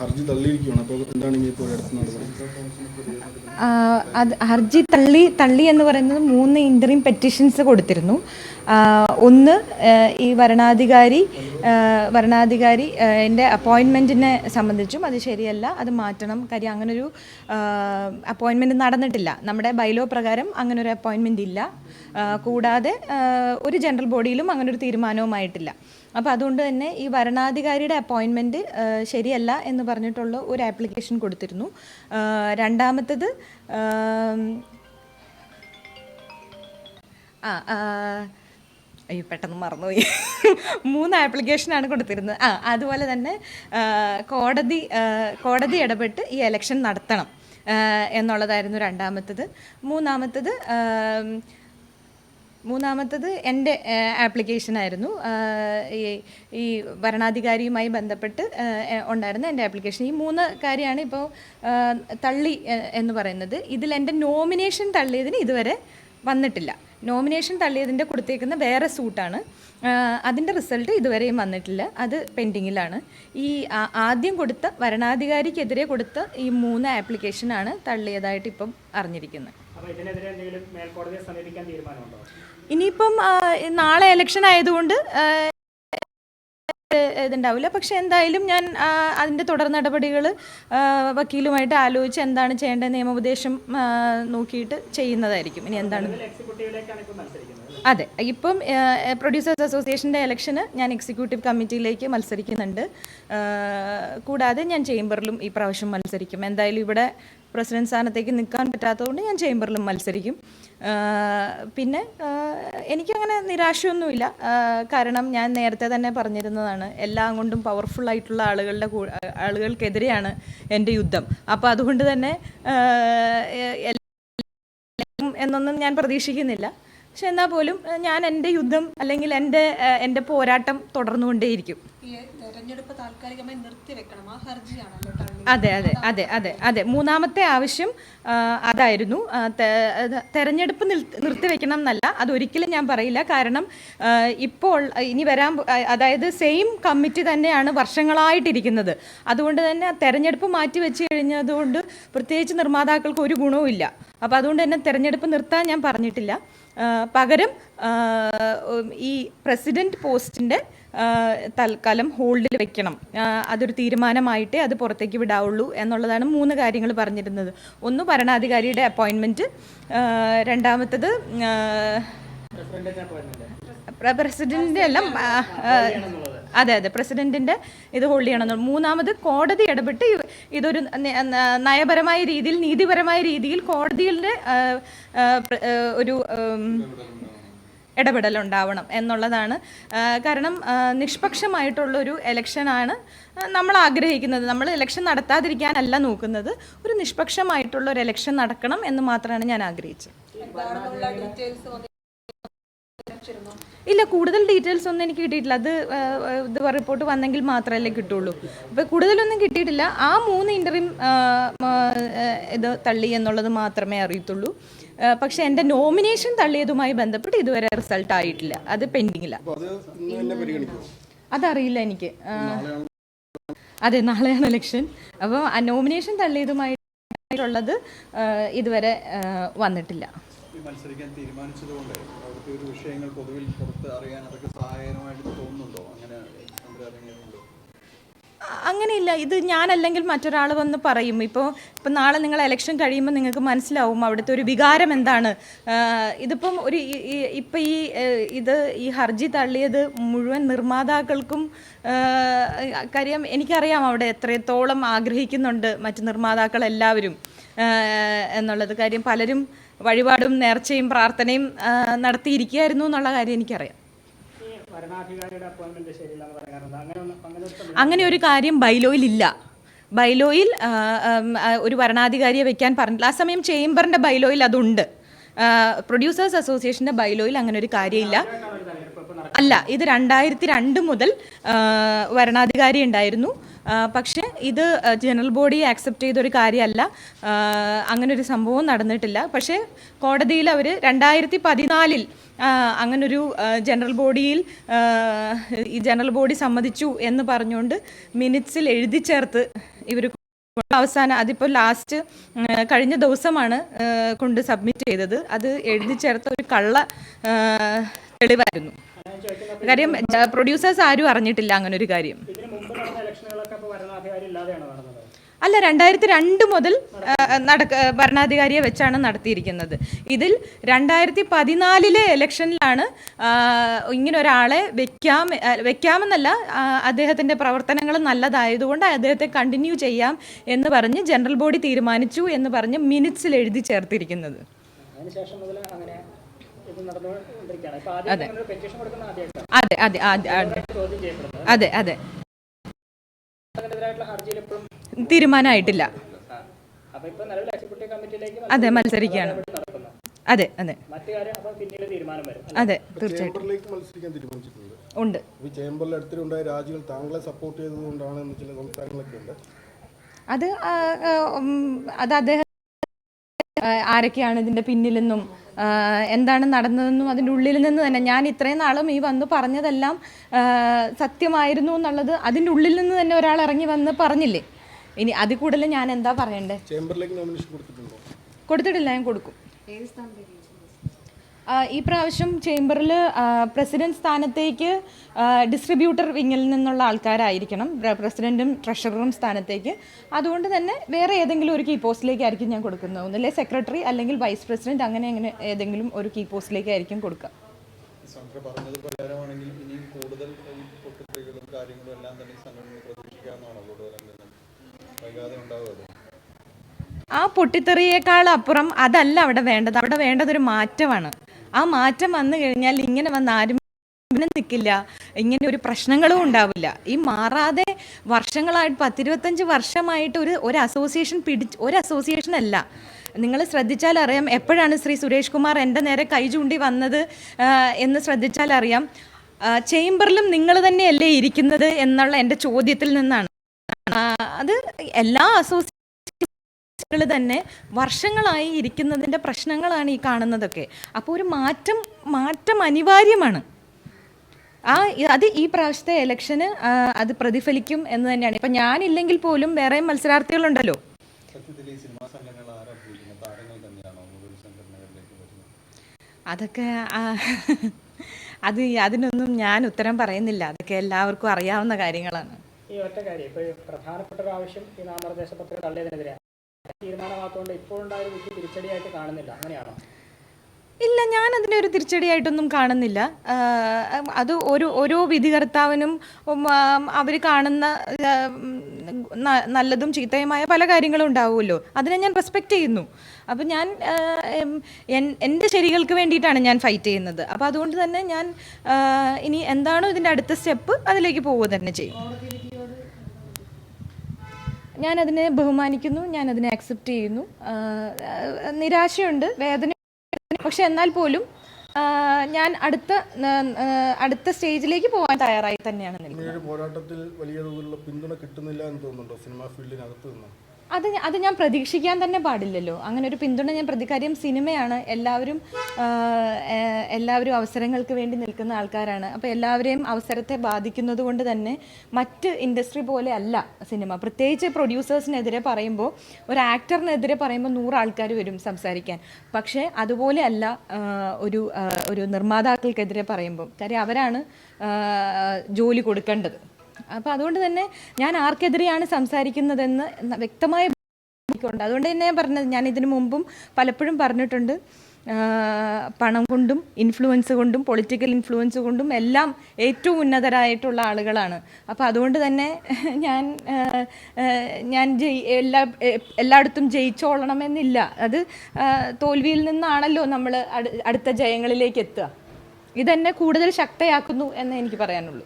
ഹർജി തള്ളിയിരിക്കുകയാണ്. അപ്പോൾ എന്താണ് ഇനി ഇപ്പോൾ ഹർജി തള്ളി തള്ളി എന്ന് പറയുന്നത് മൂന്ന് ഇന്ററിം പെറ്റീഷൻസ് കൊടുത്തിരുന്നു. ഒന്ന് ഈ വരണാധികാരി വരണാധികാരി എന്റെ അപ്പോയിൻമെന്റിനെ സംബന്ധിച്ചും അത് ശരിയല്ല അത് മാറ്റണം കാര്യം അങ്ങനൊരു അപ്പോയിൻമെന്റ് നടന്നിട്ടില്ല. നമ്മുടെ ബൈലോ പ്രകാരം അങ്ങനൊരു അപ്പോയിൻമെന്റ് ഇല്ല. കൂടാതെ ഒരു ജനറൽ ബോഡിയിലും അങ്ങനൊരു തീരുമാനവുമായിട്ടില്ല. അപ്പോൾ അതുകൊണ്ട് തന്നെ ഈ വരണാധികാരിയുടെ അപ്പോയിൻമെന്റ് ശരിയല്ല എന്ന് പറഞ്ഞിട്ടുള്ള ഒരു ആപ്ലിക്കേഷൻ കൊടുത്തിരുന്നു. രണ്ടാമത്തത് ആ അയ്യോ പെട്ടെന്ന് മറന്നുപോയി. മൂന്ന് ആപ്ലിക്കേഷനാണ് കൊടുത്തിരുന്നത്. ആ അതുപോലെ തന്നെ കോടതി കോടതി ഇടപെട്ട് ഈ എലക്ഷൻ നടത്തണം എന്നുള്ളതായിരുന്നു രണ്ടാമത്തത്. മൂന്നാമത്തത് മൂന്നാമത്തത് എന്റെ ആപ്ലിക്കേഷനായിരുന്നു. ഈ ഈ ഭരണാധികാരിയുമായി ബന്ധപ്പെട്ട് ഉണ്ടായിരുന്ന എന്റെ ആപ്ലിക്കേഷൻ. ഈ മൂന്ന് കാര്യമാണ് ഇപ്പോൾ തള്ളി എന്ന് പറയുന്നത്. ഇതിൽ എന്റെ നോമിനേഷൻ തള്ളിയതിന് ഇതുവരെ വന്നിട്ടില്ല. നോമിനേഷൻ തള്ളിയതിന്റെ കൊടുത്തേക്കുന്ന വേറെ സൂട്ടാണ്. അതിന്റെ റിസൾട്ട് ഇതുവരെയും വന്നിട്ടില്ല. അത് പെൻഡിങ്ങിലാണ്. ഈ ആദ്യം കൊടുത്ത വരണാധികാരിക്കെതിരെ കൊടുത്ത ഈ മൂന്ന് ആപ്ലിക്കേഷനാണ് തള്ളിയതായിട്ട് ഇപ്പം അറിഞ്ഞിരിക്കുന്നത്. ഇതിനെതിരെ എന്തെങ്കിലും മേൽക്കോടതിയെ സമീപിക്കാൻ തീരുമാനമുണ്ടോ? ഇനിയിപ്പം നാളെ ഇലക്ഷൻ ആയതുകൊണ്ട് ഇതുണ്ടാവില്ല. പക്ഷെ എന്തായാലും ഞാൻ അതിന്റെ അതിന്റെ തുടർ നടപടികൾ വക്കീലുമായിട്ട് ആലോചിച്ച് എന്താണ് ചെയ്യേണ്ടത് നിയമോപദേശം നോക്കിയിട്ട് ചെയ്യുന്നതായിരിക്കും. ഇനി എന്താണ്? എക്സിക്യൂട്ടീവിലേക്കാണ് ഇപ്പോൾ മത്സരിക്കുന്നത്. അതെ ഇപ്പം പ്രൊഡ്യൂസേഴ്സ് അസോസിയേഷന്റെ ഇലക്ഷന് ഞാൻ എക്സിക്യൂട്ടീവ് കമ്മിറ്റിയിലേക്ക് മത്സരിക്കുന്നുണ്ട്. കൂടാതെ ഞാൻ ചേംബറിലും ഈ പ്രാവശ്യം മത്സരിക്കും. എന്തായാലും ഇവിടെ പ്രസിഡന്റ് സ്ഥാനത്തേക്ക് നിൽക്കാൻ പറ്റാത്തതുകൊണ്ട് ഞാൻ ചേംബറിലും മത്സരിക്കും. പിന്നെ എനിക്കങ്ങനെ നിരാശയൊന്നുമില്ല. കാരണം ഞാൻ നേരത്തെ തന്നെ പറഞ്ഞിരുന്നതാണ് എല്ലാം കൊണ്ടും പവർഫുൾ ആയിട്ടുള്ള ആളുകളുടെ ആളുകൾക്കെതിരെയാണ് എന്റെ യുദ്ധം. അപ്പോൾ അതുകൊണ്ട് തന്നെ എന്നൊന്നും ഞാൻ പ്രതീക്ഷിക്കുന്നില്ല. പക്ഷെ എന്നാൽ പോലും ഞാൻ എന്റെ യുദ്ധം അല്ലെങ്കിൽ എന്റെ എന്റെ പോരാട്ടം തുടർന്നുകൊണ്ടേയിരിക്കും. അതെ അതെ അതെ അതെ അതെ മൂന്നാമത്തെ ആവശ്യം അതായിരുന്നു തെരഞ്ഞെടുപ്പ് നിർത്തിവെക്കണം എന്നല്ല. അതൊരിക്കലും ഞാൻ പറയില്ല. കാരണം ഇപ്പോൾ ഇനി വരാൻ അതായത് സെയിം കമ്മിറ്റി തന്നെയാണ് വർഷങ്ങളായിട്ടിരിക്കുന്നത്. അതുകൊണ്ട് തന്നെ തെരഞ്ഞെടുപ്പ് മാറ്റി വെച്ച് കഴിഞ്ഞതുകൊണ്ട് പ്രത്യേകിച്ച് നിർമ്മാതാക്കൾക്ക് ഒരു ഗുണവും ഇല്ല അപ്പോൾ അതുകൊണ്ട് തന്നെ തെരഞ്ഞെടുപ്പ് നിർത്താൻ ഞാൻ പറഞ്ഞിട്ടില്ല. പകരം ഈ പ്രസിഡന്റ് പോസ്റ്റിന്റെ തൽക്കാലം ഹോൾഡിൽ വെക്കണം. അതൊരു തീരുമാനമായിട്ടേ അത് പുറത്തേക്ക് വിടാവുള്ളൂ എന്നുള്ളതാണ് മൂന്ന് കാര്യങ്ങൾ പറഞ്ഞിരുന്നത്. ഒന്ന് ഭരണാധികാരിയുടെ അപ്പോയിൻമെന്റ് രണ്ടാമത്തത് ആ, പ്രസിഡന്റിന്റെ അപ്പോയിന്റ്മെന്റ് പ്ര- എല്ലാം അതെ അതെ. പ്രസിഡന്റിന്റെ ഇത് ഹോൾഡ് ചെയ്യണം. മൂന്നാമത് കോടതി ഇടപെട്ട് ഇതൊരു നയപരമായ രീതിയിൽ നീതിപരമായ രീതിയിൽ കോടതിയുടെ ഒരു ഇടപെടൽ ഉണ്ടാവണം എന്നുള്ളതാണ്. കാരണം നിഷ്പക്ഷമായിട്ടുള്ള നിഷ്പക്ഷമായിട്ടുള്ളൊരു ഇലക്ഷനാണ് നമ്മൾ ആഗ്രഹിക്കുന്നത്. നമ്മൾ ഇലക്ഷൻ നടത്താതിരിക്കാനല്ല നോക്കുന്നത്. ഒരു നിഷ്പക്ഷമായിട്ടുള്ള ഒരു ഇലക്ഷൻ നടക്കണം എന്ന് മാത്രമാണ് ഞാൻ ആഗ്രഹിച്ചത്. ഇല്ല കൂടുതൽ ഡീറ്റെയിൽസ് ഒന്നും എനിക്ക് കിട്ടിയിട്ടില്ല. അത് ഇത് റിപ്പോർട്ട് വന്നെങ്കിൽ മാത്രമല്ലേ കിട്ടുള്ളൂ. അപ്പോൾ കൂടുതലൊന്നും കിട്ടിയിട്ടില്ല. ആ മൂന്ന് ഇന്റർവ്യൂ ഇത് തള്ളി എന്നുള്ളത് മാത്രമേ അറിയത്തുള്ളൂ. പക്ഷെ എന്റെ നോമിനേഷൻ തള്ളിയതുമായി ബന്ധപ്പെട്ട് ഇതുവരെ റിസൾട്ട് ആയിട്ടില്ല. അത് പെൻഡിങ്ങില്ല അതറിയില്ല എനിക്ക്. അതെ നാളെയാണ് ഇലക്ഷൻ അപ്പോൾ നോമിനേഷൻ തള്ളിയതുമായിട്ടുള്ളത് ഇതുവരെ വന്നിട്ടില്ല. ഈ മത്സരിക്കാൻ തീരുമാനിച്ചതുകൊണ്ട് അവിടുത്തെ ഒരു വിഷയങ്ങൾ പൊതുവിൽ പുറത്ത് അറിയാൻ അതൊക്കെ സഹായകരമായിട്ട് തോന്നുന്നുണ്ടോ? അങ്ങനെ അങ്ങനെയില്ല. ഇത് ഞാനല്ലെങ്കിൽ മറ്റൊരാൾ വന്ന് പറയും. ഇപ്പോൾ ഇപ്പം നാളെ നിങ്ങൾ ഇലക്ഷൻ കഴിയുമ്പോൾ നിങ്ങൾക്ക് മനസ്സിലാവും അവിടുത്തെ ഒരു വികാരം എന്താണ്. ഇതിപ്പം ഒരു ഇപ്പം ഈ ഇത് ഈ ഹർജി തള്ളിയത് മുഴുവൻ നിർമ്മാതാക്കൾക്കും കാര്യം എനിക്കറിയാം അവിടെ എത്രത്തോളം ആഗ്രഹിക്കുന്നുണ്ട് മറ്റ് നിർമ്മാതാക്കൾ എല്ലാവരും എന്നുള്ളത് കാര്യം പലരും വഴിപാടും നേർച്ചയും പ്രാർത്ഥനയും നടത്തിയിരിക്കുകയായിരുന്നു എന്നുള്ള കാര്യം എനിക്കറിയാം. അങ്ങനെ ഒരു കാര്യം ബൈലോയിൽ ഇല്ല. ബൈലോയിൽ ഒരു ഭരണാധികാരിയെ വെക്കാൻ പറഞ്ഞിട്ടില്ല. ആ സമയം ചേംബറിന്റെ ബൈലോയിൽ അതുണ്ട്. പ്രൊഡ്യൂസേഴ്സ് അസോസിയേഷന്റെ ബൈലോയിൽ അങ്ങനെ ഒരു കാര്യമില്ല. അല്ല ഇത് രണ്ടായിരത്തി രണ്ട് മുതൽ ഭരണാധികാരി ഉണ്ടായിരുന്നു. പക്ഷേ ഇത് ജനറൽ ബോഡി ആക്സെപ്റ്റ് ചെയ്തൊരു കാര്യമല്ല. അങ്ങനെ ഒരു സംഭവം നടന്നിട്ടില്ല. പക്ഷേ കോടതിയിൽ അവർ രണ്ടായിരത്തി പതിനാലിൽ അങ്ങനൊരു ജനറൽ ബോഡിയിൽ ഈ ജനറൽ ബോഡി സമ്മതിച്ചു എന്ന് പറഞ്ഞുകൊണ്ട് മിനിറ്റ്സിൽ എഴുതി ചേർത്ത് ഇവർ അവസാനം അതിപ്പോൾ ലാസ്റ്റ് കഴിഞ്ഞ ദിവസമാണ് കൊണ്ട് സബ്മിറ്റ് ചെയ്തത്. അത് എഴുതി ചേർത്ത ഒരു കള്ള തെളിവായിരുന്നു. കാര്യം പ്രൊഡ്യൂസേഴ്സ് ആരും അറിഞ്ഞിട്ടില്ല അങ്ങനൊരു കാര്യം ഇതിന് മുമ്പ് നടന്ന ഇലക്ഷനുകളൊക്കെ അപ്പോൾ ഭരണാധികാരി ഇല്ലാതെയാണ് നടന്നത് അല്ല രണ്ടായിരത്തി രണ്ട് മുതൽ നടക്ക ഭരണാധികാരിയെ വെച്ചാണ് നടത്തിയിരിക്കുന്നത്. ഇതിൽ രണ്ടായിരത്തി പതിനാലിലെ ഇലക്ഷനിലാണ് ഇങ്ങനെ ഒരാളെ വെക്കാം വെക്കാമെന്നല്ല അദ്ദേഹത്തിന്റെ പ്രവർത്തനങ്ങൾ നല്ലതായതുകൊണ്ട് അദ്ദേഹത്തെ കണ്ടിന്യൂ ചെയ്യാം എന്ന് പറഞ്ഞ് ജനറൽ ബോഡി തീരുമാനിച്ചു എന്ന് പറഞ്ഞ് മിനിറ്റ്സിൽ എഴുതി ചേർത്തിരിക്കുന്നത്. അതെ. അതെ അതെ അതെ അതെ. തീരുമാനമായിട്ടില്ല. അതെ മത്സരിക്കുകയാണ്. അതെ അതെ. മറ്റു കാര്യം അപ്പോൾ പിന്നീട് തീരുമാനം വരും. അതെ തീർച്ചയായിട്ടും. ഉണ്ട്. ചേംബറിൽ രാജികൾ താങ്കളെ സപ്പോർട്ട് ചെയ്തതുകൊണ്ടാണ് എന്ന് ചില സംസ്ഥാനങ്ങളൊക്കെ ഉണ്ട്. അത് അത് അദ്ദേഹം ആരൊക്കെയാണ് ഇതിന്റെ പിന്നിലെന്നും എന്താണ് നടന്നതെന്നും അതിന്റെ ഉള്ളിൽ നിന്ന് തന്നെ. ഞാൻ ഇത്രയും നാളും ഈ വന്ന് പറഞ്ഞതെല്ലാം സത്യമായിരുന്നു എന്നുള്ളത് അതിന്റെ ഉള്ളിൽ നിന്ന് തന്നെ ഒരാൾ ഇറങ്ങി വന്ന് പറഞ്ഞില്ലേ? ഇനി അതിൽ കൂടുതൽ ഞാൻ എന്താ പറയണ്ടേ? ചേംബറിലേക്ക് നോമിനേഷൻ കൊടുത്തിട്ടുണ്ടോ? കൊടുത്തിട്ടില്ല ഞാൻ കൊടുക്കും. ആ, ഈ പ്രാവശ്യം ചേംബറിൽ പ്രസിഡന്റ് സ്ഥാനത്തേക്ക് ഡിസ്ട്രിബ്യൂട്ടർ വിങ്ങിൽ നിന്നുള്ള ആൾക്കാരായിരിക്കണം. പ്ര- പ്രസിഡന്റും ട്രഷററും സ്ഥാനത്തേക്ക്. അതുകൊണ്ട് തന്നെ വേറെ ഏതെങ്കിലും ഒരു കീ പോസ്റ്റിലേക്കായിരിക്കും ഞാൻ കൊടുക്കുന്നത്. ഒന്നില്ലേ സെക്രട്ടറി അല്ലെങ്കിൽ വൈസ് പ്രസിഡന്റ് അങ്ങനെ അങ്ങനെ ഏതെങ്കിലും ഒരു കീ പോസ്റ്റിലേക്കായിരിക്കും കൊടുക്കുക. പറഞ്ഞത് പ്രകാരമാണെങ്കിൽ ഇനിയും കൂടുതൽ പൊട്ടിത്തെറികളും കാര്യങ്ങളും എല്ലാം തന്നെ കൂടുതൽ എന്തെങ്കിലും വൈകാതെ ഉണ്ടാവും അത് ആ പൊട്ടിത്തെറിയേക്കാൾ അപ്പുറം അതല്ല അവിടെ വേണ്ടത്. അവിടെ വേണ്ടത് ഒരു മാറ്റമാണ്. ആ മാറ്റം വന്നു കഴിഞ്ഞാൽ ഇങ്ങനെ വന്ന് ആരും നിൽക്കില്ല ഇങ്ങനെ ഒരു പ്രശ്നങ്ങളും ഉണ്ടാവില്ല. ഈ മാറാതെ വർഷങ്ങളായിട്ട് പത്തിരുപത്തഞ്ച് വർഷമായിട്ട് ഒരു ഒരു അസോസിയേഷൻ പിടിച്ച് ഒരു അസോസിയേഷൻ അല്ല. നിങ്ങൾ ശ്രദ്ധിച്ചാൽ അറിയാം എപ്പോഴാണ് ശ്രീ സുരേഷ് കുമാർ എന്റെ നേരെ കൈ ചൂണ്ടി വന്നത് എന്ന് ശ്രദ്ധിച്ചാൽ അറിയാം. ചേംബറിലും നിങ്ങൾ തന്നെയല്ലേ ഇരിക്കുന്നത് എന്നുള്ള എന്റെ ചോദ്യത്തിൽ നിന്നാണ്. അത് എല്ലാ അസോസിയേഷനുകൾ തന്നെ വർഷങ്ങളായി ഇരിക്കുന്നതിന്റെ പ്രശ്നങ്ങളാണ് ഈ കാണുന്നതൊക്കെ. അപ്പോൾ ഒരു മാറ്റം മാറ്റം അനിവാര്യമാണ്. ആ അത് ഈ പ്രാവശ്യത്തെ ഇലക്ഷന് അത് പ്രതിഫലിക്കും എന്ന് തന്നെയാണ്. ഇപ്പം ഞാനില്ലെങ്കിൽ പോലും വേറെ മത്സരാർത്ഥികളുണ്ടല്ലോ. അതൊക്കെ അത് അതിനൊന്നും ഞാൻ ഉത്തരം പറയുന്നില്ല. അതൊക്കെ എല്ലാവർക്കും അറിയാവുന്ന കാര്യങ്ങളാണ്. ഈ ഒറ്റ കാര്യം. ഇപ്പോൾ പ്രധാനപ്പെട്ട ഒരു ആവശ്യം ഈ നാമനിർദ്ദേശ പത്രിക തള്ളിയതിനെതിരെ തീരുമാനമാകത്തോണ്ട് ഇപ്പോഴുണ്ടായ ഒരു വിധി തിരിച്ചടിയായിട്ട് കാണുന്നില്ല. അങ്ങനെയാണോ? ഇല്ല ഞാൻ അതിനെ ഒരു തിരിച്ചടിയായിട്ടൊന്നും കാണുന്നില്ല. അത് ഒരു ഓരോ വിധികർത്താവിനും അവർ കാണുന്ന നല്ലതും ചീത്തയുമായ പല കാര്യങ്ങളും ഉണ്ടാവുമല്ലോ. അതിനെ ഞാൻ റെസ്പെക്റ്റ് ചെയ്യുന്നു. അപ്പം ഞാൻ എൻ- എന്റെ ശരികൾക്ക് വേണ്ടിയിട്ടാണ് ഞാൻ ഫൈറ്റ് ചെയ്യുന്നത്. അപ്പോൾ അതുകൊണ്ട് തന്നെ ഞാൻ ഇനി എന്താണോ ഇതിന്റെ അടുത്ത സ്റ്റെപ്പ് അതിലേക്ക് പോവുക തന്നെ ചെയ്യും. ഞാൻ അതിനെ ബഹുമാനിക്കുന്നു ഞാൻ അതിനെ അക്സെപ്റ്റ് ചെയ്യുന്നു നിരാശയുണ്ട് വേദന പക്ഷെ എന്നാൽ പോലും ഞാൻ അടുത്ത അടുത്ത സ്റ്റേജിലേക്ക് പോകാൻ തയ്യാറായി തന്നെയാണ് പോരാട്ടത്തിൽ വലിയ തോതിലുള്ള പിന്തുണ കിട്ടുന്നില്ല എന്ന് തോന്നുന്നുണ്ടോ? സിനിമാ ഫീൽഡിനകത്ത് നിന്ന്? അത് അത് ഞാൻ പ്രതീക്ഷിക്കാൻ തന്നെ പാടില്ലല്ലോ. അങ്ങനെ ഒരു പിന്തുണ ഞാൻ പ്രതികാര്യം സിനിമയാണ്. എല്ലാവരും എല്ലാവരും അവസരങ്ങൾക്ക് വേണ്ടി നിൽക്കുന്ന ആൾക്കാരാണ്. അപ്പോൾ എല്ലാവരെയും അവസരത്തെ ബാധിക്കുന്നത് കൊണ്ട് തന്നെ മറ്റ് ഇൻഡസ്ട്രി പോലെ അല്ല സിനിമ. പ്രത്യേകിച്ച് പ്രൊഡ്യൂസേഴ്സിനെതിരെ പറയുമ്പോൾ ഒരു ആക്ടറിനെതിരെ പറയുമ്പോൾ നൂറ് ആൾക്കാർ വരും സംസാരിക്കാൻ. പക്ഷേ അതുപോലെ അല്ല ഒരു ഒരു നിർമ്മാതാക്കൾക്കെതിരെ പറയുമ്പോൾ കാര്യം അവരാണ് ജോലി കൊടുക്കേണ്ടത്. അപ്പോൾ അതുകൊണ്ട് തന്നെ ഞാൻ ആർക്കെതിരെയാണ് സംസാരിക്കുന്നതെന്ന് വ്യക്തമായ ബോധ്യമുണ്ട്. അതുകൊണ്ട് തന്നെ ഞാൻ പറഞ്ഞത് ഞാൻ ഇതിനു മുമ്പും പലപ്പോഴും പറഞ്ഞിട്ടുണ്ട്. പണം കൊണ്ടും ഇൻഫ്ലുവൻസ് കൊണ്ടും പൊളിറ്റിക്കൽ ഇൻഫ്ലുവൻസ് കൊണ്ടും എല്ലാം ഏറ്റവും ഉന്നതരായിട്ടുള്ള ആളുകളാണ്. അപ്പോൾ അതുകൊണ്ട് തന്നെ ഞാൻ ഞാൻ ജയി എല്ലാ എല്ലായിടത്തും ജയിച്ചോളണമെന്നില്ല. അത് തോൽവിയിൽ നിന്നാണല്ലോ നമ്മൾ അടുത്ത ജയങ്ങളിലേക്ക് എത്തുക. ഇതെന്നെ കൂടുതൽ ശക്തയാക്കുന്നു എന്ന് എനിക്ക് പറയാനുള്ളൂ.